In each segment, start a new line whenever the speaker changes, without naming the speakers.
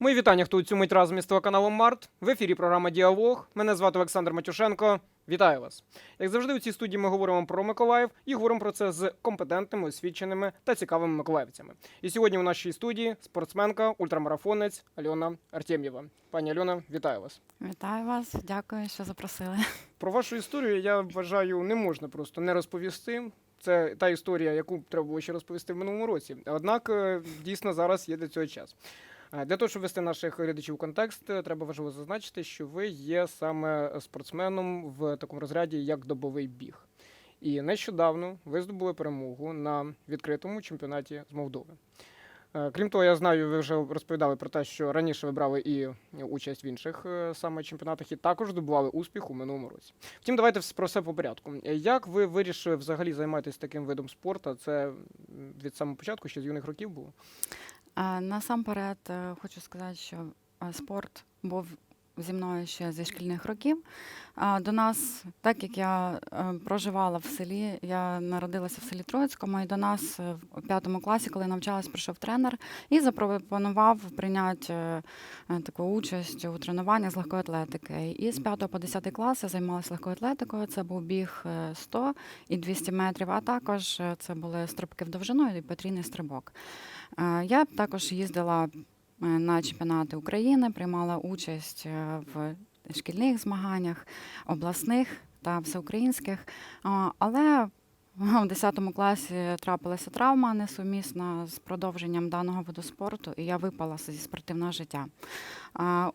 Мої вітання, хто у цю мить разом із телеканалом Март. В ефірі програма Діалог. Мене звати Олександр Матюшенко. Вітаю вас. Як завжди, у цій студії ми говоримо про Миколаїв і говоримо про це з компетентними, освіченими та цікавими миколаївцями. І сьогодні у нашій студії спортсменка, ультрамарафонець Альона Артем'єва. Пані Альона, вітаю вас.
Вітаю вас, дякую, що запросили.
Про вашу історію я вважаю, не можна просто не розповісти. Це та історія, яку треба було ще розповісти в минулому році. Однак е, дійсно зараз є для цього час. Е, Для того, щоб вести наших глядачів у контекст, е, треба важливо зазначити, що ви є саме спортсменом в такому розряді, як добовий біг. І нещодавно ви здобули перемогу на відкритому чемпіонаті з Молдови. Е, Крім того, я знаю, ви вже розповідали про те, що раніше ви брали і участь в інших саме чемпіонатах, і також здобували успіх у минулому році. Втім, давайте про все по порядку. Як ви вирішили взагалі займатися таким видом спорту? Це від самого початку, ще з юних років було?
Насамперед е, хочу сказати, що е, спорт був зі мною ще зі шкільних років. До нас, так як я е, проживала в селі, я народилася в селі Троїцькому, і до нас в п'ятому класі, коли навчалась, прийшов тренер і запропонував прийняти таку участь у тренуваннях з легкої атлетики. І з 5 по 10 клас я займалася легкою атлетикою. Це був біг е, 100 і 200 метрів, а також це були стрибки в довжину і потрійний стрибок. Е, Я також їздила е, на чемпіонати України, приймала участь е, в шкільних змаганнях, обласних та всеукраїнських. Але у 10 класі трапилася травма несумісна з продовженням даного виду спорту, і я випала зі спортивного життя.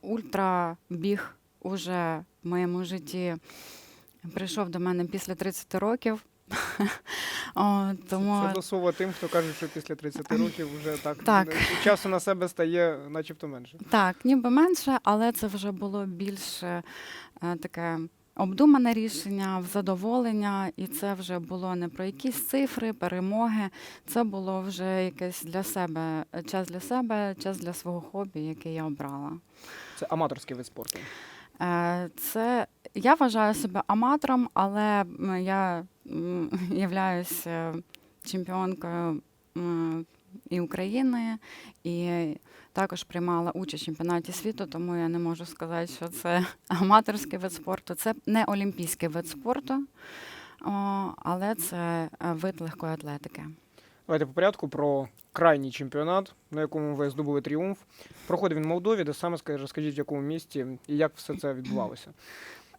Ультрабіг уже в моєму житті прийшов до мене після 30 років. О, тому
Це до слова тим, хто каже, що після 30 років вже так,
Так.
е, часу на себе стає начебто менше.
Так, ніби менше, але це вже було більше е, таке обдумане рішення, в задоволення, і це вже було не про якісь цифри, перемоги. Це було вже якесь для себе час для себе, час для свого хобі, яке я обрала.
Це аматорський вид спорту.
Е, Це я вважаю себе аматором, але я являюся чемпіонкою і України, і також приймала участь в чемпіонаті світу, тому я не можу сказати, що це аматорський вид спорту. Це не олімпійський вид спорту, але це е, вид легкої атлетики.
Давайте по порядку про крайній чемпіонат, на якому ви здобули тріумф. Проходив він в Молдові, де саме розкажіть, в якому місті і як все це відбувалося.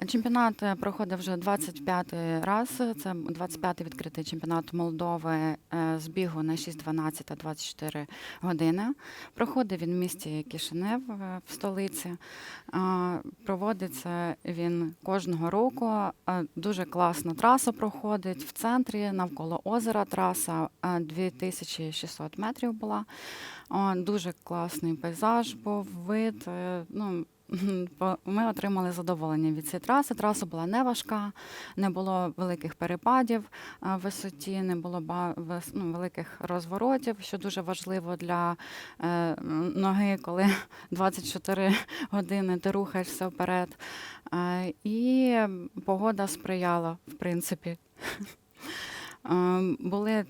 Чемпіонат е, проходив вже 25-й раз. Це 25-й відкритий чемпіонат Молдови е, з бігу на 6, 12 та 24 години. Проходив він в місті Кишинев е, в столиці. Проводиться він кожного року. Дуже класна траса проходить в центрі, навколо озера траса е, 2600 метрів була. Дуже класний пейзаж був, вид. Ну, Ми отримали задоволення від цієї траси. Траса була не важка, не було великих перепадів в висоті, не було ну, великих розворотів, що дуже важливо для е, ноги, коли 24 години ти рухаєшся вперед. Е, і погода сприяла, в принципі. Е, Були е,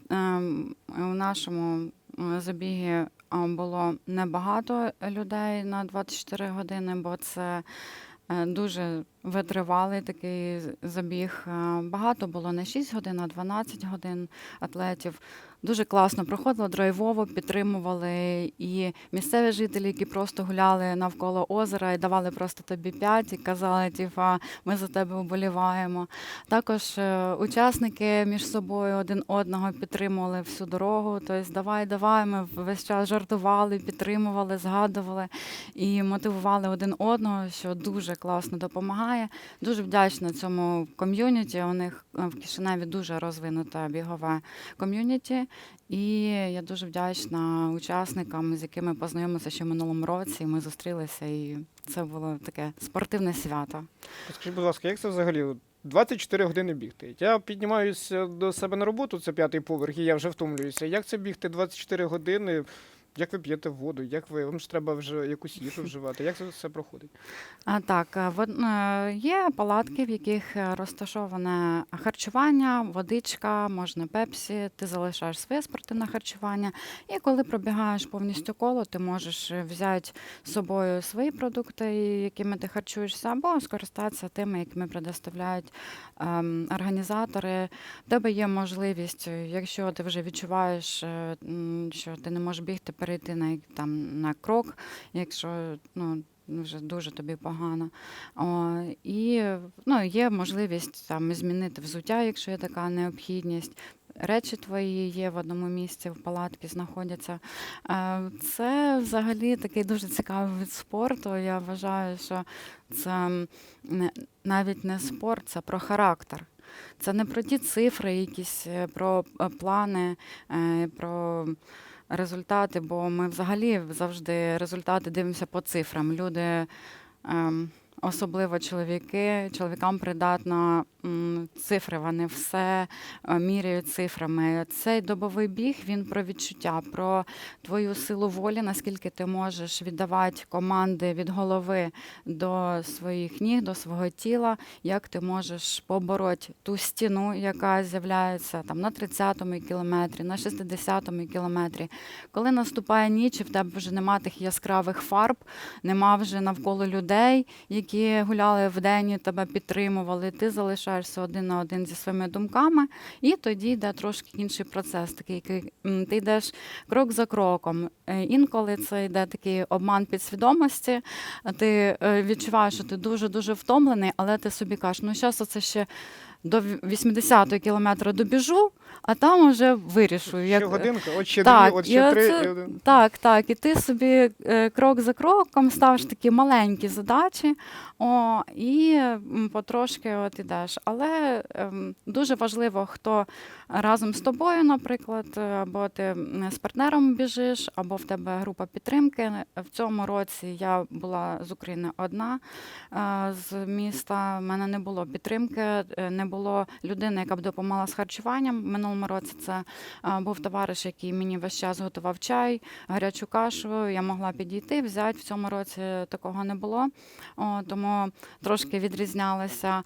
у нашому е, забігі е, було небагато людей на 24 години, бо це е, дуже витривалий такий забіг. Е, Багато було не 6 годин, а 12 годин атлетів. Дуже класно проходило, драйвово підтримували і місцеві жителі, які просто гуляли навколо озера і давали просто тобі п'ять і казали, типа, ми за тебе вболіваємо. Також е, учасники між собою один одного підтримували всю дорогу. Тобто, давай, давай. Ми весь час жартували, підтримували, згадували і мотивували один одного, що дуже класно допомагає. Дуже вдячна цьому ком'юніті. У них е, в Кишиневі дуже розвинуте бігове ком'юніті. І я дуже вдячна учасникам, з якими познайомилися ще в минулому році. Ми зустрілися, і це було таке спортивне свято.
Скажіть, будь ласка, як це взагалі? от 24 години бігти. Я піднімаюся до себе на роботу, це п'ятий поверх, і я вже втомлююся. Як це бігти 24 години? Як ви п'єте воду? Як ви вам ж треба вже якусь їжу вживати? Як це все проходить?
А, так, е, е, є палатки, в яких е, розташоване харчування, водичка, можна пепсі, ти залишаєш своє спортивне харчування. І коли пробігаєш повністю коло, ти можеш взяти з собою свої продукти, якими ти харчуєшся, або скористатися тими, якими предоставляють ем, організатори. В тебе є можливість, якщо ти вже відчуваєш, що ти не можеш бігти, перейти на, там, на крок, якщо ну, вже дуже тобі погано. О, і ну, є можливість там змінити взуття, якщо є така необхідність. Речі твої є в одному місці, в палатці знаходяться. Е, Це взагалі такий дуже цікавий вид спорту. Я вважаю, що це навіть не спорт, це про характер. Це не про ті цифри, якісь е, про е, плани, про результати, бо ми взагалі завжди результати дивимося по цифрам. Люди, ем, особливо чоловіки, чоловікам придатно цифри, вони все е, міряють цифрами. Цей добовий біг він про відчуття, про твою силу волі, наскільки ти можеш віддавати команди від голови до своїх ніг, до свого тіла, як ти можеш побороти ту стіну, яка з'являється там на 30-му кілометрі, на 60-му кілометрі. Коли наступає ніч, і в тебе вже нема тих яскравих фарб, нема вже навколо людей, які гуляли вдень тебе підтримували. Ти залишаєшся один на один зі своїми думками, і тоді йде трошки інший процес, такий який ти йдеш крок за кроком. Е, Інколи це йде такий обман підсвідомості. Ти е, відчуваєш, що ти дуже дуже втомлений, але ти собі кажеш, ну зараз оце ще до 80-го кілометра добіжу, а там вже вирішу. Як...
Ще годинка, от ще
Так,
дві, от ще три.
оце-
один.
Так, так. І ти собі е, крок за кроком ставиш такі маленькі задачі, о, і потрошки от ідеш. Але ем, дуже важливо, хто разом з тобою, наприклад, е, або ти з партнером біжиш, або в тебе група підтримки. В цьому році я була з України одна е, з міста. В мене не було підтримки, е, не було людини, яка б допомагала з харчуванням. В минулому році це був товариш, який мені весь час готував чай, гарячу кашу. Я могла підійти, взяти. В цьому році такого не було, О, тому трошки відрізнялися.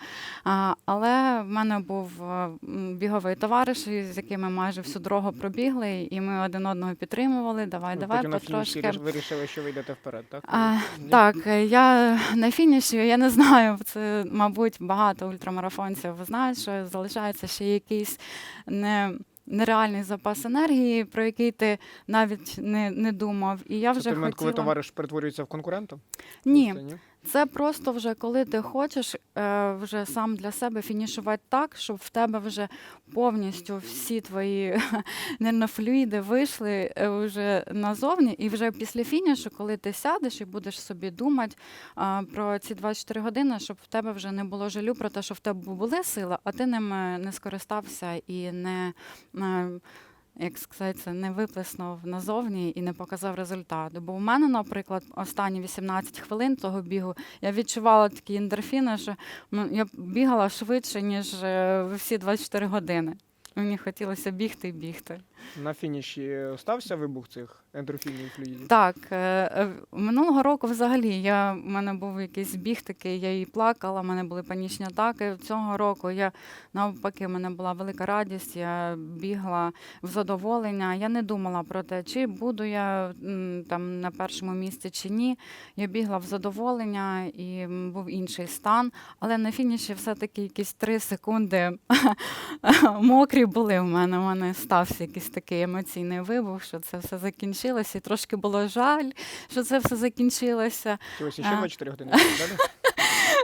Але в мене був е, біговий товариш, з яким ми майже всю дорогу пробігли, і ми один одного підтримували. Давай,
Ну,
давай, потрошки.
ріш- вирішили, що ви йдете вперед, так?
А, так, е, я на фініші, я не знаю, це, мабуть, багато ультрамарафонців знають, що залишається ще якийсь не. Нереальний запас енергії, про який ти навіть не, не думав. І я
Це
вже
момент, коли товариш перетворюється в конкурента?
Ні,
Просто,
це просто вже коли ти хочеш е, вже сам для себе фінішувати так, щоб в тебе вже повністю всі твої нервофлюїди вийшли е, вже назовні, і вже після фінішу, коли ти сядеш і будеш собі думати е, про ці 24 години, щоб в тебе вже не було жалю про те, що в тебе були сили, а ти ними не скористався і не. Е, як сказати, не виплеснув назовні і не показав результату. Бо у мене, наприклад, останні 18 хвилин того бігу я відчувала такі ендорфіни, що ну, я бігала швидше, ніж е, всі 24 години. Мені хотілося бігти і бігти.
На фініші стався вибух цих ендорфінів флюїдів?
Так, е, е, минулого року взагалі я, в мене був якийсь біг такий, я і плакала, в мене були панічні атаки. Цього року я навпаки, в мене була велика радість, я бігла в задоволення. Я не думала про те, чи буду я там на першому місці чи ні. Я бігла в задоволення і був інший стан. Але на фініші все-таки якісь три секунди мокрі були в мене. У мене стався якийсь такий емоційний вибух, що це все закінчилося. І трошки було жаль, що це все закінчилося.
Хотілося ще
А.
24 години. далі?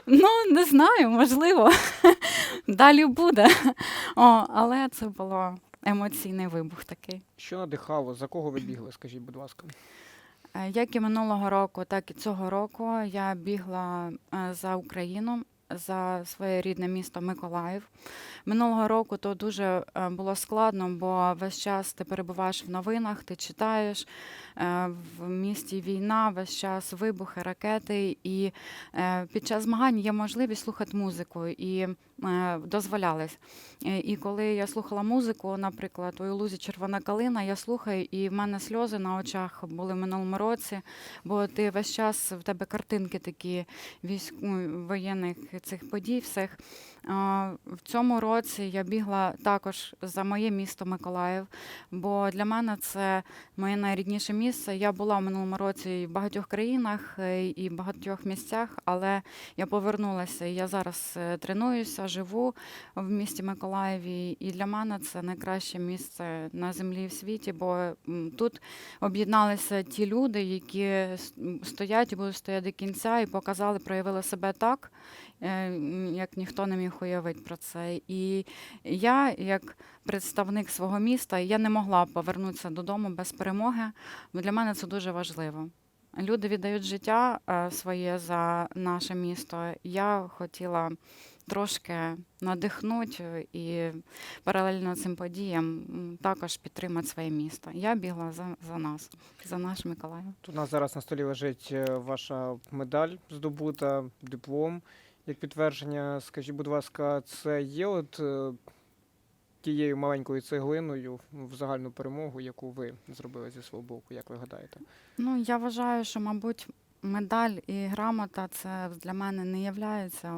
Ну, не знаю, можливо. Далі буде. О, але це було емоційний вибух такий.
Що надихало? За кого ви бігли, скажіть, будь ласка?
Е, Як і минулого року, так і цього року я бігла е, за Україну. За своє рідне місто Миколаїв. Минулого року то дуже е, було складно, бо весь час ти перебуваєш в новинах, ти читаєш е, в місті війна, весь час вибухи, ракети. І е, під час змагань є можливість слухати музику. І дозволялись. І коли я слухала музику, наприклад, у Лузі Червона калина, я слухаю, і в мене сльози на очах були в минулому році, бо ти весь час в тебе картинки такі військ... воєнних цих подій всіх. В цьому році я бігла також за моє місто Миколаїв, бо для мене це моє найрідніше місце. Я була в минулому році в багатьох країнах е, і в багатьох місцях, але я повернулася. Я зараз е, тренуюся, живу в місті Миколаєві, і для мене це найкраще місце на землі в світі, бо тут об'єдналися ті люди, які стоять і будуть стояти до кінця, і показали, проявили себе так, як ніхто не міг уявити про це. І я, як представник свого міста, я не могла повернутися додому без перемоги. бо Для мене це дуже важливо. Люди віддають життя е, своє за наше місто. Я хотіла трошки надихнути і паралельно цим подіям також підтримати своє місто. Я бігла за, за нас, за наш Миколаїв.
Тут у нас зараз на столі лежить е, ваша медаль здобута, диплом як підтвердження. Скажіть, будь ласка, це є от е, тією маленькою цеглиною в загальну перемогу, яку ви зробили зі свого боку, як ви гадаєте?
Ну, я вважаю, що, мабуть, медаль і грамота це для мене не є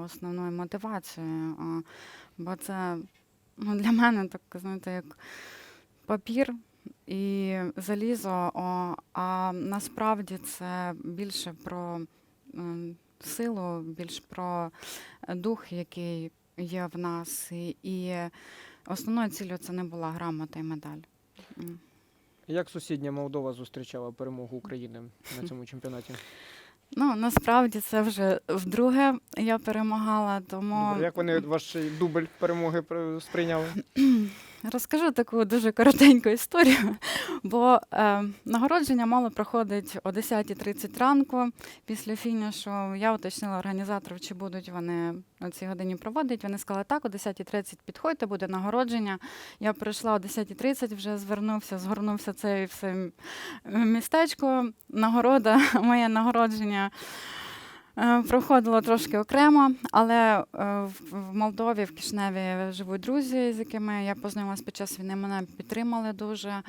основною мотивацією, бо це ну, для мене так, знаєте, як папір і залізо, а насправді це більше про силу, більш про дух, який є в нас. І, основною ціллю це не була грамота і медаль.
Як сусідня Молдова зустрічала перемогу України на цьому чемпіонаті?
Ну, насправді це вже вдруге я перемагала, тому
Добре, Як вони ваш дубль перемоги при- сприйняли?
розкажу таку дуже коротеньку історію. Бо е, нагородження мало проходить о 10.30 ранку після фінішу. Я уточнила організаторів, чи будуть вони о цій годині проводити. Вони сказали, так, о 10.30 підходьте, буде нагородження. Я прийшла о 10.30, вже звернувся, згорнувся це все містечко. Нагорода, моє нагородження. Е, Проходило трошки окремо, але е, в Молдові, в Кишневі живуть друзі, з якими я познайомилася під час війни. Мене підтримали дуже.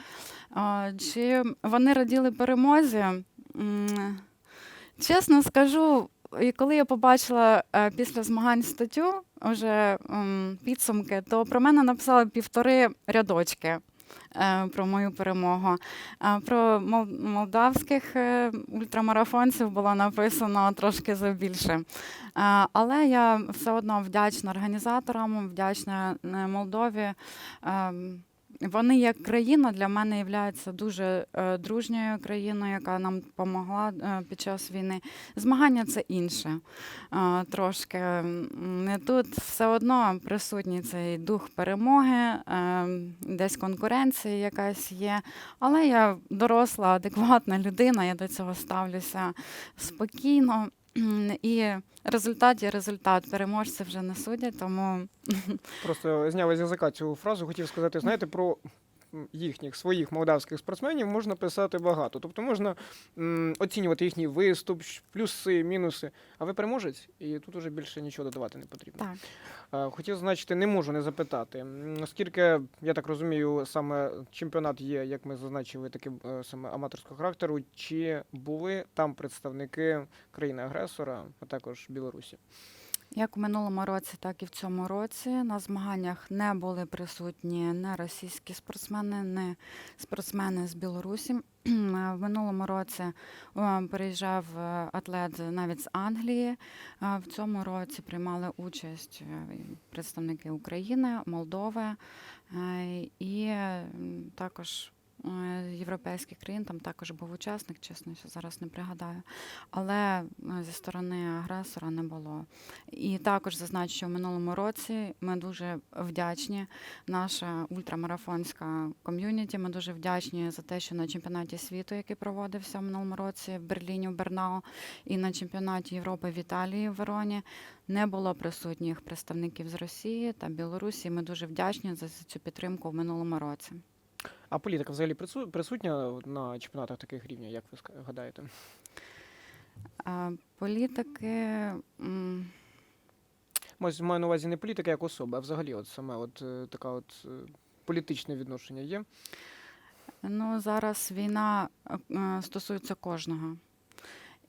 Чи вони раділи перемозі? Чесно скажу, і коли я побачила е, після змагань статтю вже підсумки, то про мене написали півтори рядочки. Е, Про мою перемогу. Про молдавських е, ультрамарафонців було написано трошки забільше. А, Але я все одно вдячна організаторам, вдячна е, Молдові. Вони як країна для мене являються дуже е, дружньою країною, яка нам допомогла е, під час війни. Змагання це інше. Е, Трошки тут все одно присутній цей дух перемоги, десь конкуренція якась є. Але я доросла, адекватна людина, я до цього ставлюся спокійно. І результат є результат. Переможці вже не судять, тому
Просто зняли з язика цю фразу. Хотів сказати, знаєте, про їхніх своїх молдавських спортсменів можна писати багато. Тобто можна м, оцінювати їхній виступ, плюси, мінуси. А ви переможець, і тут уже більше нічого додавати не потрібно.
так.
Е, Хотів зазначити, не можу не запитати. Оскільки, я так розумію, саме чемпіонат є, як ми зазначили, таким е, саме аматорського характеру, чи були там представники країни-агресора, а також Білорусі?
Як у минулому році, так і в цьому році на змаганнях не були присутні не російські спортсмени, не спортсмени з Білорусі. В минулому році приїжджав е, атлет навіть з Англії. В цьому році приймали участь е, представники України, Молдови е, і також європейських країн. Там також був учасник, чесно, що зараз не пригадаю. Але е, зі сторони агресора не було. І також зазначу, що в минулому році ми дуже вдячні. Наша ультрамарафонська ком'юніті. Ми дуже вдячні за те, що на чемпіонаті світу, який проводився в минулому році в Берліні, в Бернау, і на чемпіонаті Європи в Італії в Вероні, не було присутніх представників з Росії та Білорусі. Ми дуже вдячні за цю підтримку в минулому році.
А політика взагалі присутня на чемпіонатах таких рівня, як ви гадаєте?
А, Політики.
маю на увазі не політика як особа, а взагалі, от саме от е, така от е, політичне відношення є.
Ну, зараз війна е, стосується кожного.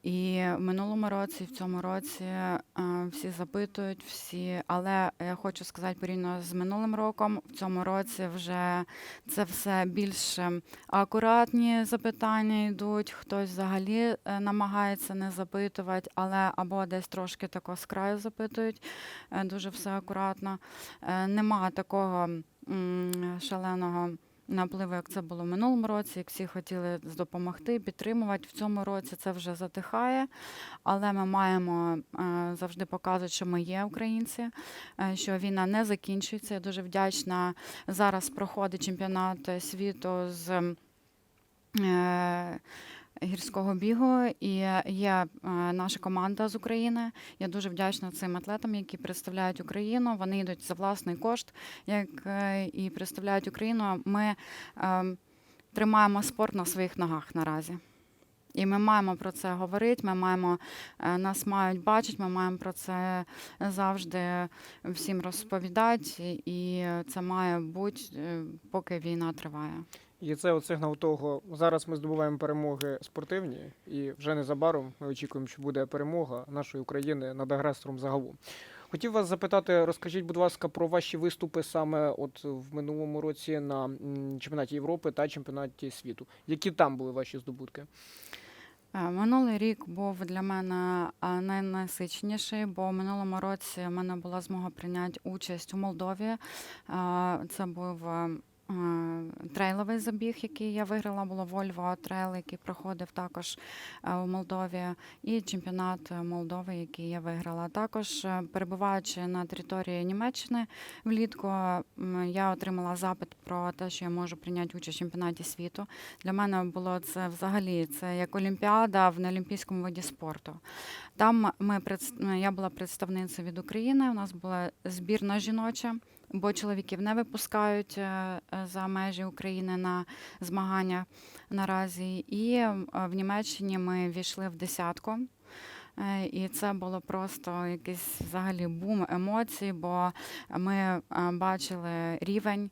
І в минулому році, і в цьому році е, всі запитують, всі, але я хочу сказати порівняно з минулим роком, в цьому році вже це все більш е, акуратні запитання йдуть. Хтось взагалі е, намагається не запитувати, але або десь трошки тако з краю запитують. Дуже все акуратно. Нема такого шаленого напливу, як це було в минулому році, як всі хотіли допомогти, підтримувати. В цьому році це вже затихає, але ми маємо е, завжди показувати, що ми є українці, е, що війна не закінчується. Я дуже вдячна. Зараз проходить чемпіонат світу з. Гірського бігу і є е, наша команда з України. Я дуже вдячна цим атлетам, які представляють Україну. Вони йдуть за власний кошт, як е, і представляють Україну. Ми е, тримаємо спорт на своїх ногах наразі. І ми маємо про це говорити. Ми маємо е, нас мають бачити. Ми маємо про це завжди всім розповідати, і це має бути, поки війна триває.
І це от того, зараз ми здобуваємо перемоги спортивні, і вже незабаром ми очікуємо, що буде перемога нашої України над агресором загалом. Хотів вас запитати, розкажіть, будь ласка, про ваші виступи саме от в минулому році на чемпіонаті Європи та чемпіонаті світу. Які там були ваші здобутки?
Е, Минулий рік був для мене е, найнасичніший, бо в минулому році в мене була змога прийняти участь у Молдові. Е, Це був трейловий забіг, який я виграла, було Volvo трейл, який проходив також е, у Молдові, і чемпіонат Молдови, який я виграла. Також е, перебуваючи на території Німеччини влітку, я отримала запит про те, що я можу прийняти участь в чемпіонаті світу. Для мене було це взагалі це як Олімпіада в неолімпійському виді спорту. Там ми я була представницею від України. У нас була збірна жіноча, бо чоловіків не випускають е, е, за межі України на змагання наразі. І е, в Німеччині ми війшли в десятку. І це було просто якийсь взагалі бум емоцій, бо ми бачили рівень.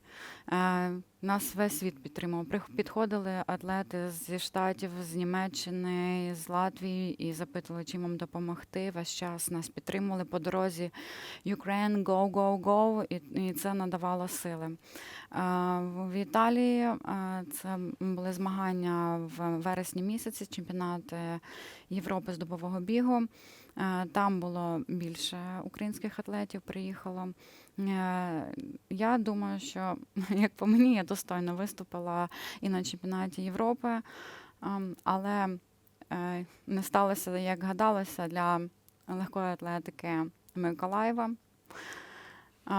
Е, Нас весь світ підтримував. Прих- Підходили атлети зі штатів, з Німеччини, з Латвії і запитували, чим вам допомогти. Весь час нас підтримували по дорозі Ukraine, go, go, go, і, це надавало сили. Е, В Італії е, це були змагання в вересні місяці, чемпіонат Європи з добового бігу. Там було більше українських атлетів, приїхало. Е, Я думаю, що як по мені, я достойно виступила і на чемпіонаті Європи, ем, але е, не сталося, як гадалося, для легкої атлетики Миколаєва.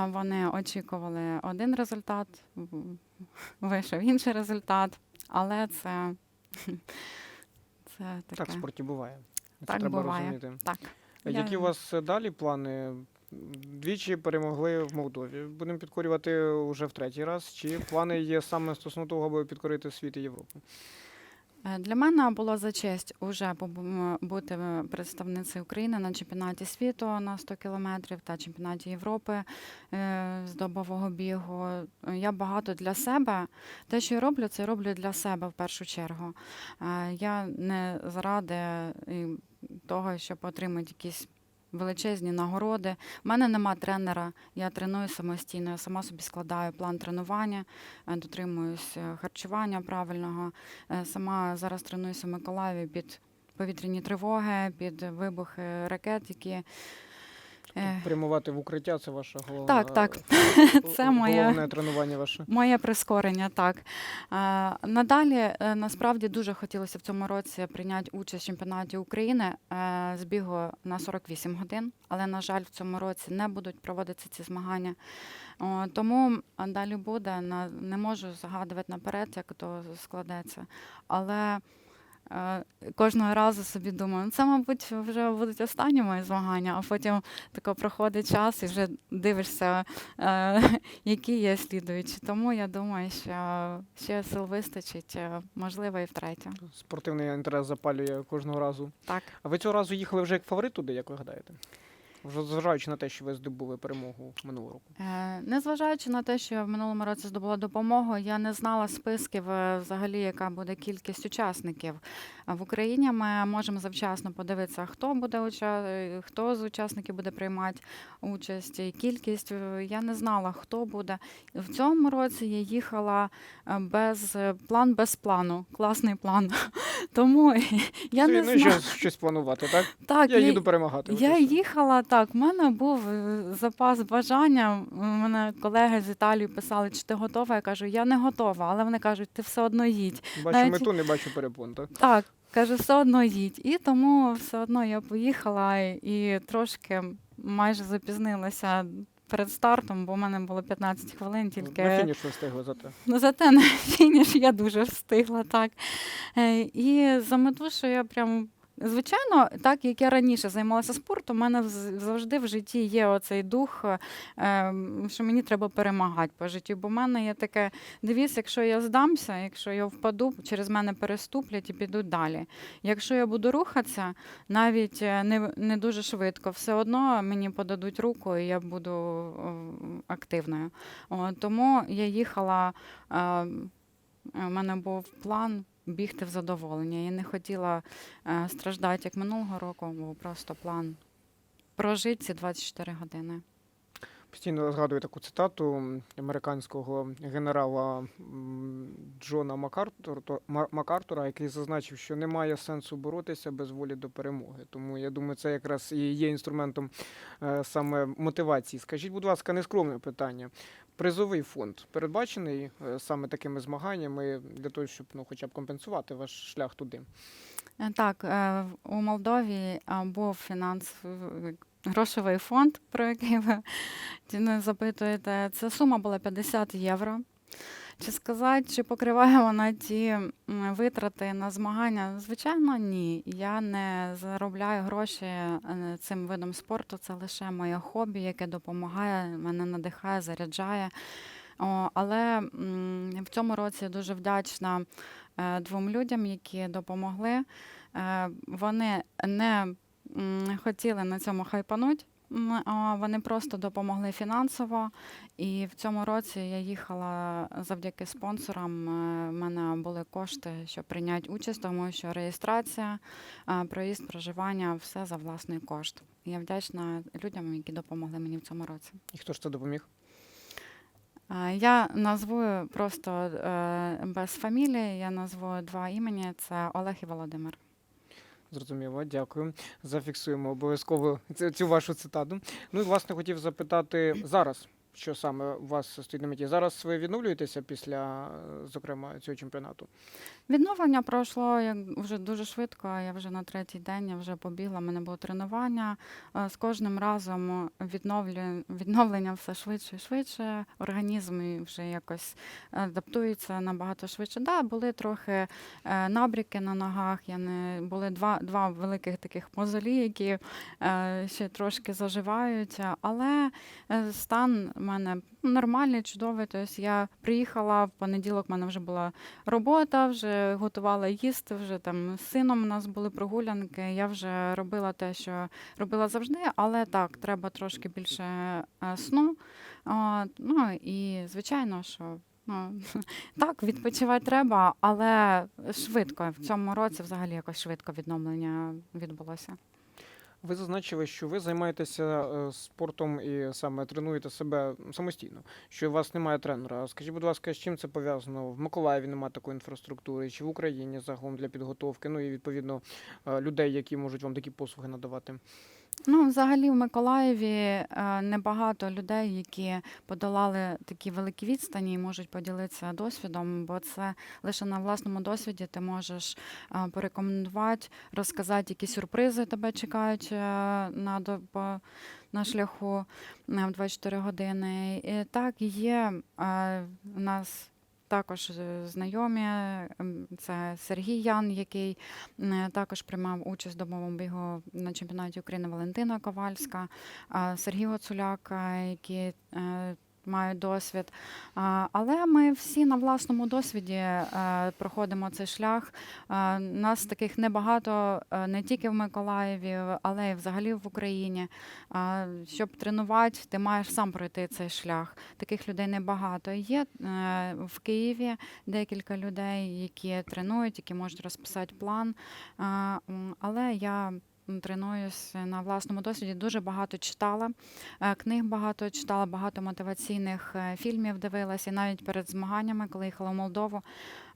Вони очікували один результат, вийшов інший результат, але це, це таке.
Так, в спорті буває. Це
Так
треба
буває.
розуміти.
Так.
А
Я-
Які у вас е, далі плани? Двічі перемогли в Молдові. Будемо підкорювати уже в третій раз. Чи плани є саме стосовно того, аби підкорити світ і Європу?
Е, Для мене було за честь уже бути представницею України на чемпіонаті світу на 100 кілометрів та чемпіонаті Європи е, з добового бігу. Я багато для себе. Те, що я роблю, це роблю для себе в першу чергу. Е, Я не заради того, щоб отримати якісь. Величезні нагороди. У мене нема тренера, я треную самостійно, я сама собі складаю план тренування, е, дотримуюсь е, харчування правильного. Е, Сама зараз тренуюся в Миколаєві під повітряні тривоги, під вибухи ракет, які
Прямувати в укриття це ваша головна
Так, так.
е,
Це моє-
головне тренування ваше.
моє прискорення. Так Е, надалі е, насправді дуже хотілося в цьому році прийняти участь в чемпіонаті України е, з бігу на 48 годин, але на жаль, в цьому році не будуть проводитися ці змагання. Тому далі буде. Не можу загадувати наперед, як то складеться. Але е, кожного разу собі думаю, ну це, мабуть, вже будуть останні мої змагання, а потім тако проходить час і вже дивишся, е, які є слідуючі. Тому я думаю, що ще сил вистачить, е, можливо, і втретє.
Спортивний інтерес запалює кожного разу.
Так.
А ви цього разу їхали вже як фаворит туди, як ви гадаєте? Вже зважаючи на те, що ви здобули перемогу минулого року.
Е, Незважаючи на те, що я в минулому році здобула допомогу, я не знала списків е, взагалі, яка буде кількість учасників. В Україні ми можемо завчасно подивитися, хто буде уча... е, хто з учасників буде приймати участь, і кількість. Е, Я не знала, хто буде. В цьому році я їхала без план без плану. Класний план. Тому я
Це,
не
ну,
знала.
щось, планувати, так?
Так,
Я їду перемагати.
я їхала так. в мене був е, запас бажання. У мене колеги з Італії писали, чи ти готова? Я кажу, я не готова, але вони кажуть, ти все одно їдь.
Бачу
навіть-
мету, не бачу перепон, так?
Так, кажу, все одно їдь. І тому все одно я поїхала і трошки майже запізнилася перед стартом, бо в мене було 15 хвилин тільки.
На фініш ви встигли зате.
Ну, зате на фініш я дуже встигла, так. Е, І за мету, що я прям. Звичайно, так як я раніше займалася спортом, у мене завжди в житті є оцей дух, е, що мені треба перемагати по житті. Бо в мене є таке девіз, якщо я здамся, якщо я впаду, через мене переступлять і підуть далі. Якщо я буду рухатися, навіть е, не, не дуже швидко, все одно мені подадуть руку, і я буду активною. Тому я їхала. е, У мене був план бігти в задоволення. Я не хотіла е, страждати як минулого року, був просто план прожити ці 24 години.
Постійно згадую таку цитату американського генерала Джона Макартура, який зазначив, що немає сенсу боротися без волі до перемоги. Тому я думаю, це якраз і є інструментом е, саме мотивації. Скажіть, будь ласка, нескромне питання. Призовий фонд передбачений е, саме такими змаганнями для того, щоб ну, хоча б компенсувати ваш шлях туди.
Е, Так, е, у Молдові був фінансовий грошовий фонд, про який ви запитуєте. Ця сума була 50 євро. Чи сказати, чи покриває вона ті витрати на змагання? Звичайно, ні. Я не заробляю гроші е, цим видом спорту. Це лише моє хобі, яке допомагає, мене надихає, заряджає. О, але в цьому році я дуже вдячна е, двом людям, які допомогли. Е, Вони не хотіли на цьому хайпануть. Вони просто допомогли фінансово. І в цьому році я їхала завдяки спонсорам. е, В мене були кошти, щоб прийняти участь, тому що реєстрація, е, проїзд, проживання все за власний кошт. Я вдячна людям, які допомогли мені в цьому році.
І хто ж це допоміг?
Е, Я назву просто е, без фамілії, я назву два імені: це Олег і Володимир.
Зрозуміло, дякую. Зафіксуємо обов'язково цю, вашу цитату. Ну і власне хотів запитати зараз, що саме у вас стоїть на меті. Зараз ви відновлюєтеся після, е, зокрема, цього чемпіонату?
Відновлення пройшло як вже дуже швидко. Я вже на третій день я вже побігла. У мене було тренування. Е, З кожним разом відновлю, відновлення все швидше і швидше. Організм вже якось адаптується набагато швидше. Да, були трохи е, набріки на ногах. Я не були два, два великих таких мозолі, які е, ще трошки заживають. Але е, стан мене нормальний, чудовий. Тобто я приїхала в понеділок. в мене вже була робота, вже готувала їсти. Вже там з сином у нас були прогулянки. Я вже робила те, що робила завжди, але так, треба трошки більше е, сну. Ну і звичайно, що. Ну, так, відпочивати треба, але швидко. В цьому році взагалі якось швидко відновлення відбулося.
Ви зазначили, що ви займаєтеся е, спортом і саме тренуєте себе самостійно, що у вас немає тренера. Скажіть, будь ласка, з чим це пов'язано? В Миколаєві немає такої інфраструктури, чи в Україні загалом для підготовки? Ну і відповідно е, людей, які можуть вам такі послуги надавати.
Ну, взагалі, в Миколаєві е, небагато людей, які подолали такі великі відстані і можуть поділитися досвідом, бо це лише на власному досвіді ти можеш е, порекомендувати, розказати, які сюрпризи тебе чекають е, на, до- по- на шляху в 24 години. І так, є у нас. Також е, знайомі, це Сергій Ян, який Е, Також приймав участь в домовому бігу на чемпіонаті України Валентина Ковальська, Сергій Оцуляк, е, який мають досвід. Але ми всі на власному досвіді е, проходимо цей шлях. Е, Нас таких небагато е, не тільки в Миколаєві, але й взагалі в Україні. Щоб тренувати, ти маєш сам пройти цей шлях. Таких людей небагато. Є в Києві декілька людей, які тренують, які можуть розписати план. Але я тренуюсь на власному досвіді. Дуже багато читала, е, книг багато читала, багато мотиваційних е, фільмів дивилася. І навіть перед змаганнями, коли їхала в Молдову,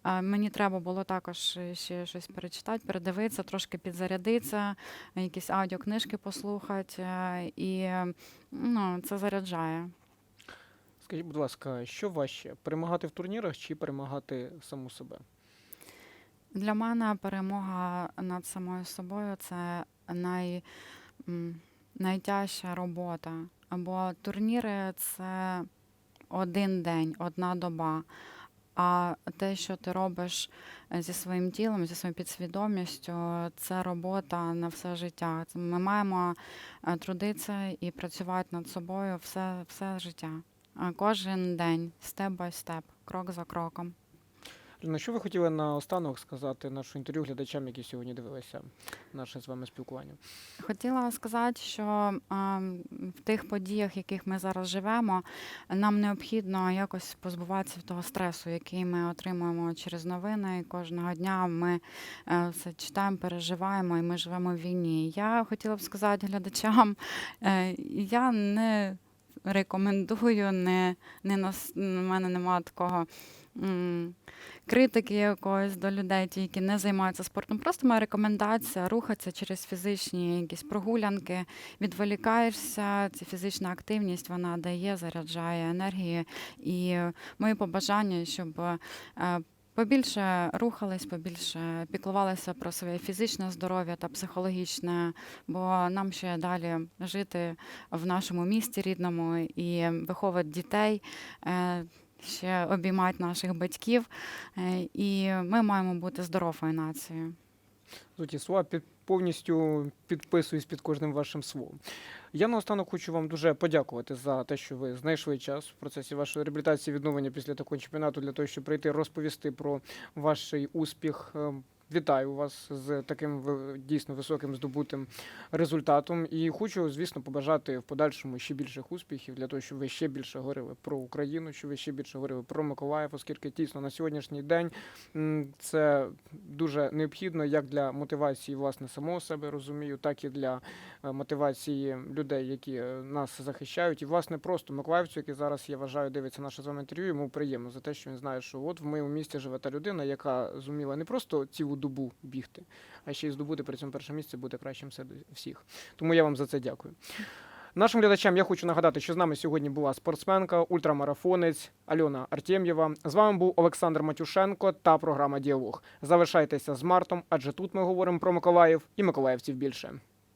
е, мені треба було також ще щось перечитати, передивитися, трошки підзарядитися, якісь аудіокнижки послухати. І ну, це заряджає.
Скажіть, будь ласка, що важче перемагати в турнірах чи перемагати саму себе?
Для мене перемога над самою собою це най, найтяжча робота. Бо турніри це один день, одна доба. А те, що ти робиш е, зі своїм тілом, зі своєю підсвідомістю, це робота на все життя. Ми маємо е, трудитися і працювати над собою все, все життя. Кожен день, степ бай степ, крок за кроком.
На що ви хотіли наостанок сказати нашу інтерв'ю глядачам, які сьогодні дивилися наше з вами спілкування?
Хотіла сказати, що в тих подіях, в яких ми зараз живемо, нам необхідно якось позбуватися того стресу, який ми отримуємо через новини. І кожного дня ми е, все читаємо, переживаємо, і ми живемо в війні. Я хотіла б сказати глядачам, е, я не рекомендую, не, не нас, у мене немає такого. м, Критики якоїсь до людей, ті, які не займаються спортом. Просто моя рекомендація рухатися через фізичні якісь прогулянки, відволікаєшся. Ця фізична активність вона дає, заряджає енергію. І мої побажання, щоб е, побільше рухались, побільше піклувалися про своє фізичне здоров'я та психологічне, бо нам ще далі жити в нашому місті рідному і виховувати дітей. е, Ще обіймати наших батьків, Е, і ми маємо бути здоровою нацією.
Зуті слова під повністю підписуюсь під кожним вашим словом. Я наостанок хочу вам дуже подякувати за те, що ви знайшли час в процесі вашої реабілітації відновлення після такого чемпіонату для того, щоб прийти розповісти про ваш успіх. Вітаю вас з таким дійсно високим здобутим результатом. І хочу, звісно, побажати в подальшому ще більших успіхів для того, щоб ви ще більше говорили про Україну, щоб ви ще більше говорили про Миколаїв, оскільки тісно на сьогоднішній день це дуже необхідно як для мотивації власне самого себе розумію, так і для мотивації людей, які е, нас захищають. І власне просто Миколаївцю, який зараз я вважаю, дивиться наше з вами інтерв'ю. Йому приємно за те, що він знає, що от в моєму місті живе та людина, яка зуміла не просто цілу добу бігти, а ще й здобути при цьому перше місце, бути кращим серед всіх. Тому я вам за це дякую. Нашим глядачам я хочу нагадати, що з нами сьогодні була спортсменка, ультрамарафонець Альона Артєм'єва. З вами був Олександр Матюшенко та програма Діалог. Залишайтеся з Мартом, адже тут ми говоримо про Миколаїв і миколаївців більше.